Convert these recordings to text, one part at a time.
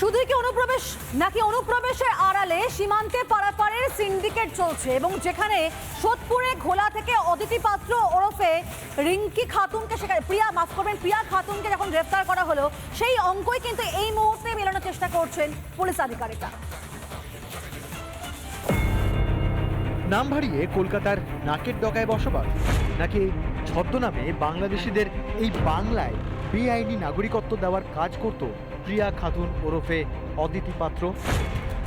শুধুই কি অনুপ্রবেশ? নাকি অনুপ্রবেশের আড়ালে সীমান্তে পারাপারের সিন্ডিকেট চলছে এবং যেখানে সোদপুরে ঘোলা থেকে অদিতি পাত্র ওরফে রিঙ্কি খাতুনকে সেখানে প্রিয়া, মাফ করবেন, প্রিয়া খাতুনকে যখন গ্রেফতার করা হলো, সেই অঙ্কই কিন্তু এই মুহূর্তে মেলানোর চেষ্টা করছেন পুলিশ আধিকারিকরা। নাম হারিয়ে কলকাতার নাকের ডকায় বসবাস, নাকি ছদ্মনামে বাংলাদেশিদের এই বাংলায় বেআইনি নাগরিকত্ব দেওয়ার কাজ করত প্রিয়া খাতুন ওরফে অদিতি পাত্র।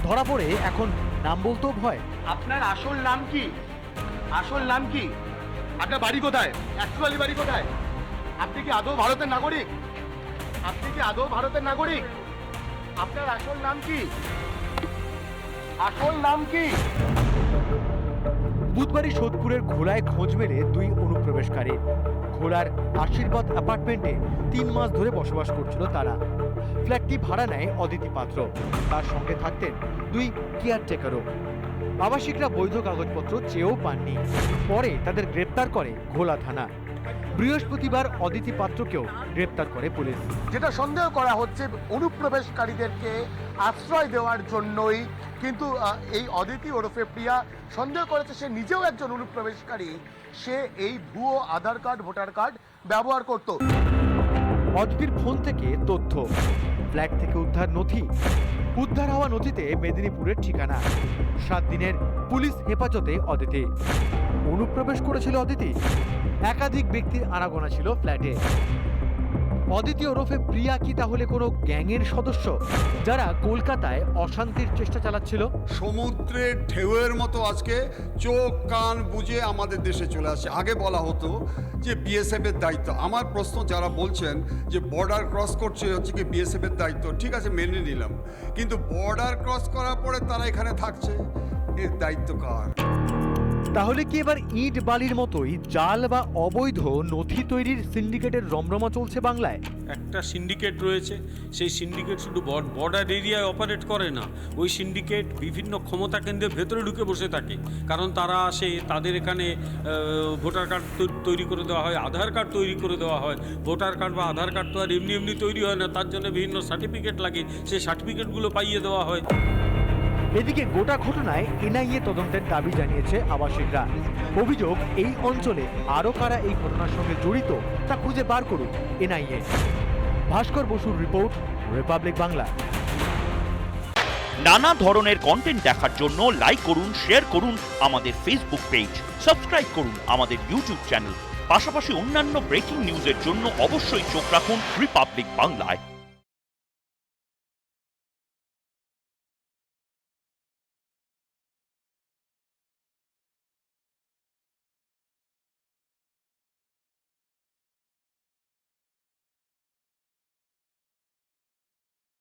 ধরা পড়ে এখন নাম বলতেও ভয়। আপনার আসল নাম কি? আসল নাম কি? আপনার বাড়ি কোথায়? অ্যাকচুয়ালি বাড়ি কোথায়? আপনি কি আদৌ ভারতের নাগরিক? আপনি কি আদৌ ভারতের নাগরিক? আপনার আসল নাম কি? আসল নাম কি? বুধবারই সোদপুরের ঘোড়ায় খোঁজ মেলে দুই অনুপ্রবেশকারী। ঘোড়ার আশীর্বাদ অ্যাপার্টমেন্টে তিন মাস ধরে বসবাস করছিল তারা। ফ্ল্যাটটি ভাড়া নেয় অদিতি পাত্র। তার সঙ্গে থাকতেন দুই কেয়ারটেকারও আবাসিকরা বৈধ কাগজপত্র চেয়েও পাননি। পরে তাদের গ্রেপ্তার করে ঘোলা থানা। বৃহস্পতিবার অদিতি পাত্রকেও গ্রেপ্তার করে পুলিশ। যেটা সন্দেহ করা হচ্ছে, অনুপ্রবেশকারীদেরকে আশ্রয় দেওয়ার জন্যই কিন্তু এই অদিতি ওরফে প্রিয়া সন্দেহ করেছে সে নিজেও একজন অনুপ্রবেশকারী। সে এই ভুয়ো আধার কার্ড, ভোটার কার্ড ব্যবহার করত। অদিতির ফোন থেকে তথ্য। ফ্ল্যাট থেকে উদ্ধার নথি। উদ্ধার হওয়া নথিতে মেদিনীপুরের ঠিকানা। সাত দিনের পুলিশ হেফাজতে অদিতি। অনুপ্রবেশ করেছিল অদিতি। একাধিক ব্যক্তির আনাগোনা ছিল ফ্ল্যাটে। অদিতি ওরফে প্রিয়া কি তাহলে কোনো গ্যাংয়ের সদস্য? যারা কলকাতায় অশান্তির চেষ্টা চালাচ্ছিল? সমুদ্রের ঢেউয়ের মতো আজকে চোখ, কান বুঝে আমাদের দেশে চলে আসে আগে বলা হতো যে বিএসএফ এর দায়িত্ব। আমার প্রশ্ন, যারা বলছেন যে বর্ডার ক্রস করছে, হচ্ছে কি বিএসএফ এর দায়িত্ব? ঠিক আছে, মেনে নিলাম। কিন্তু বর্ডার ক্রস করার পরে তারা এখানে থাকছে। এর দায়িত্ব কার? তাহলে কি এবার ইট বালির মতোই জাল বা অবৈধ নথি তৈরির সিন্ডিকেটের রমরমা চলছে বাংলায়? একটা সিন্ডিকেট রয়েছে, সেই সিন্ডিকেট শুধু বর্ডার এরিয়ায় অপারেট করে না, ওই সিন্ডিকেট বিভিন্ন ক্ষমতা কেন্দ্রের ভেতরে ঢুকে বসে থাকে। কারণ তারা আসে, তাদের এখানে ভোটার কার্ড তৈরি করে দেওয়া হয়, আধার কার্ড তৈরি করে দেওয়া হয়। ভোটার কার্ড বা আধার কার্ড তো আর এমনি এমনি তৈরি হয় না, তার জন্য বিভিন্ন সার্টিফিকেট লাগে, সেই সার্টিফিকেটগুলো পাইয়ে দেওয়া হয়। এদিকে গোটা ঘটনায় এনআইএ তদন্তের দাবি জানিয়েছে আবাসিকরা। অভিযোগ, এই অঞ্চলে আরও কারা এই ঘটনার সঙ্গে জড়িত, তা খুঁজে বার করুক এনআইএ। ভাস্কর বসুর রিপোর্ট, রিপাবলিক বাংলা। নানা ধরনের কন্টেন্ট দেখার জন্য লাইক করুন শেয়ার করুন আমাদের ফেসবুক পেজ সাবস্ক্রাইব করুন আমাদের ইউটিউব চ্যানেল পাশাপাশি অন্যান্য ব্রেকিং নিউজের জন্য অবশ্যই চোখ রাখুন রিপাবলিক বাংলায়